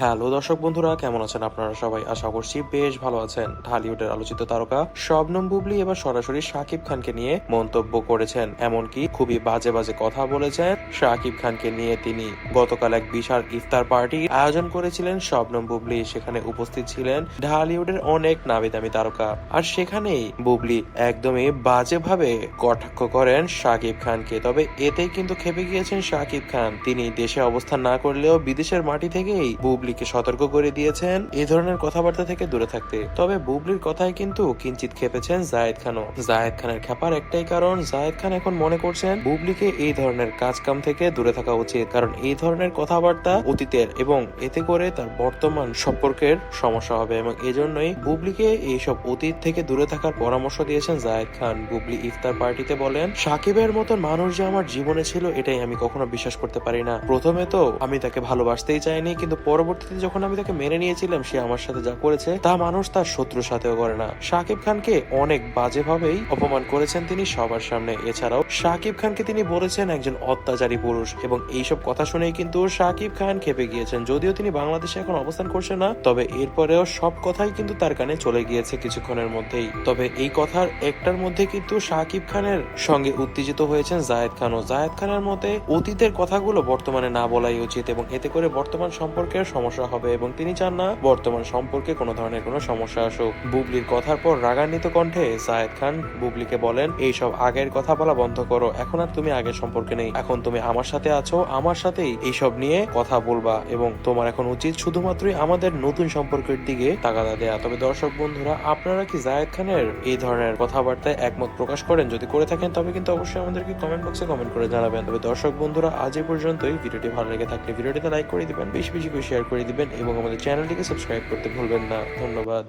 Hello দর্শক বন্ধুরা, কেমন আছেন আপনারা সবাই? আশা করছি বেশ ভালো আছেন। ঢালিউডের আলোচিত তারকা শবনম বুবলি এবার সরাসরি শাকিব খানকে নিয়ে মন্তব্য করেছেন। এমনকি খুবই বাজে বাজে কথা বলেছেন শাকিব খানকে নিয়ে তিনি। গতকাল এক বিশাল ইফতার পার্টি আয়োজন করেছিলেন শবনম বুবলি। সেখানে উপস্থিত ছিলেন ঢালিউডের অনেক নামি দামি তারকা। আর সেখানেই বুবলি একদমই বাজেভাবে কটাক্ষ করেন শাকিব খানকে। তবে এতেই কিন্তু খেপে গিয়েছেন শাকিব খান। তিনি দেশে অবস্থান না করলেও বিদেশের মাটি থেকেই বুবলিকে সতর্ক করে দিয়েছেন এই ধরনের কথাবার্তা থেকে দূরে থাকতে। তবে বুবলির কথায় কিন্তু কিঞ্চিত খেপেছেন জায়েদ খানও। জায়েদ খানের খেপার একটাই কারণ, জায়েদ খান এখন মনে করছেন বুবলিকে এই ধরনের কাজ কাম থেকে দূরে থাকা উচিত। কারণ এই ধরনের কথাবার্তা অতীতের এবং এতে করে তার বর্তমান সম্পর্কের সমস্যা হবে এবং এজন্যই বুবলিকে এইসব অতীত থেকে দূরে থাকার পরামর্শ দিয়েছেন জায়েদ খান। বুবলি ইফতার পার্টিতে বলেন, সাকিবের মতন মানুষ যে আমার জীবনে ছিল, এটাই আমি কখনো বিশ্বাস করতে পারি না। প্রথমে তো আমি তাকে ভালোবাসতেই চাইনি, কিন্তু পরবর্তীতে যখন আমি তাকে মেনে নিয়েছিলাম, সে আমার সাথে যা করেছে, তা মানুষ তার শত্রুর সাথেও করে না। সাকিব খানকে অনেক বাজেভাবেই অপমান করেছেন তিনি সবার সামনে। এছাড়াও সাকিব খানকে তিনি বলেছেন একজন অত্যাচারী পুরুষ এবং এইসব কথা শুনেই কিন্তু সাকিব খান খেপে গিয়েছেন। যদিও তিনি বাংলাদেশে এখন অবস্থান করছেন না, তবে এরপরেও সব কথাই কিন্তু তার কানে চলে গিয়েছে কিছুক্ষণের মধ্যেই। তবে এই কথার একটার মধ্যে কিন্তু সাকিব খানের সঙ্গে উত্তেজিত হয়েছেন জায়েদ খানও। জায়েদ খানের মতে অতীতের কথাগুলো বর্তমানে না বলাই উচিত এবং এতে করে বর্তমান সম্পর্কের সমস্যা হবে এবং তিনি চান না বর্তমান সম্পর্কে কোনো ধরনের কোনো সমস্যা আসুক। বুবলির কথার পর রাগান্বিত কণ্ঠে জায়েদ খান বুবলিকে বলেন এইসব আগের কথা বলা বন্ধ করো, এখন আর তুমি আগের সম্পর্কে নেই। এখন তুমি আমার সাথে আছো, আমার সাথেই এইসব নিয়ে কথা বলবা এবং তোমার এখন উচিত শুধুমাত্রই আমাদের নতুন সম্পর্কের দিকে তাগাদা দেয়া। তবে দর্শক বন্ধুরা, আপনারা কি জায়েদ খানের এই ধরনের কথাবার্তায় একমত প্রকাশ করেন? যদি করে থাকেন, তবে কিন্তু অবশ্যই আমাদেরকে কমেন্ট বক্সে কমেন্ট করে জানাবেন। তবে দর্শক বন্ধুরা, আজ এই পর্যন্তই। ভিডিওটি ভালো লেগে থাকলে ভিডিওটিতে লাইক করে দিবেন। বেশি বেশি করে শেয়ার করে দিবেন এবং আমাদের চ্যানেলটিকে সাবস্ক্রাইব করতে ভুলবেন না। ধন্যবাদ।